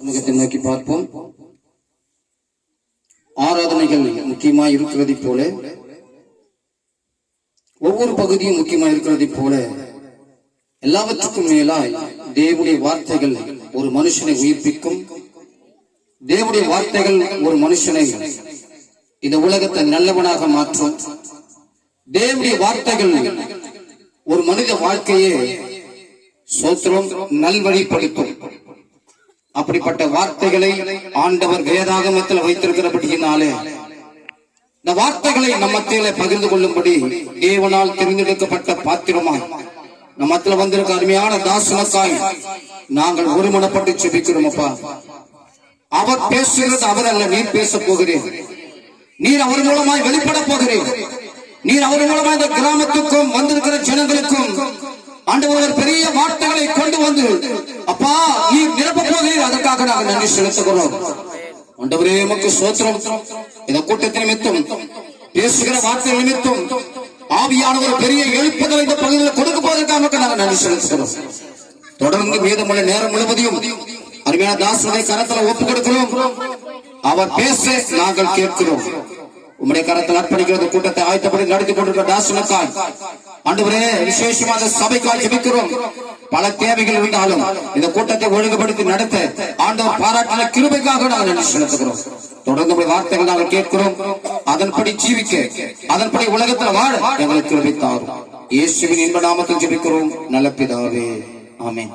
சமூகத்தை நோக்கி பார்ப்போம். ஆராதனைகள் முக்கியமா இருக்கிறதை போல ஒவ்வொரு பகுதியும் முக்கியமா இருக்கிறதை போல எல்லாவற்றுக்கும் மேலாய் தேவனுடைய வார்த்தைகள் ஒரு மனுஷனை உயிர்ப்பிக்கும். தேவனுடைய வார்த்தைகள் ஒரு மனுஷனை இந்த உலகத்தை நல்லவனாக மாற்றும். தேவனுடைய வார்த்தைகள் ஒரு மனித வாழ்க்கையே சோத்திரம் நல்வழிப்படுத்தும். அப்படிப்பட்ட வார்த்தைகளை ஆண்டவர் வேதாகமத்தில் வைத்திருக்கிறபடியினாலே இந்த வார்த்தைகளை நம்ம பகிர்ந்து கொள்ளும்படி தேவனால் தெரிந்தெடுக்கப்பட்ட பாத்திரமாய் நம்ம வந்திருக்க அருமையான தாசனத்தாய் நாங்கள் ஒருமனப்பட்டு செபிக்கிறோம் அப்பா. அவர் பேசுகிறது அவர் அல்ல நீர் பேச போகிறேன் நீர் அவர் மூலமாய் வெளிப்பட போகிறேன் நீர் அவர் மூலமாய் இந்த கிராமத்துக்கும் வந்திருக்கிற ஜனங்களுக்கும் ஆண்டவர் பெரிய வார்த்தைகளை கொண்டு வந்து அப்பா போகிறீர் அதற்காக நாங்கள் நன்றி செலுத்துகிறோம் ஆண்டவரே உமக்கு சோத்திரம் இந்த கூட்டத்தின் நிமித்தம் பேசுகிற வார்த்தை நிமித்தம் ஆவியான ஒரு பெரிய எழுப்புதல் இந்த பகுதியில் கொடுக்க போவதற்காக நாங்கள் நன்றி செலுத்துகிறோம் தொடர்ந்து மீதமுள்ள நேரம் முழுவதையும் அருமையான தாசனை கரத்துல ஒப்புக் கொடுக்கிறோம் அவர் பேச நாங்கள் கேட்கிறோம் உம்முடைய கரத்தில் அர்ப்பணிக்கிறது கூட்டத்தை ஆயத்தப்படி நடத்தி கொண்டிருக்கிற தாசனுக்காய் ஆண்டவரே விசேஷமாக சபைக்காய் ஜெபிக்கிறோம். பல தேவைகள் இருந்தாலும் இந்த கூட்டத்தை ஒழுங்குபடுத்தி நடத்த ஆண்டவர் பாராட்டின கிருபைக்காக நாங்கள் செலுத்துகிறோம். தொடர்ந்து உடைய வார்த்தைகள் நாங்கள் கேட்கிறோம். அதன்படி ஜீவிக்க அதன்படி உலகத்தில் வாழ எங்களுக்கு கிருபை தாரும். இயேசுவின் இன்ப நாமத்தில் ஜெபிக்கிறோம். நல்ல பிதாவே ஆமே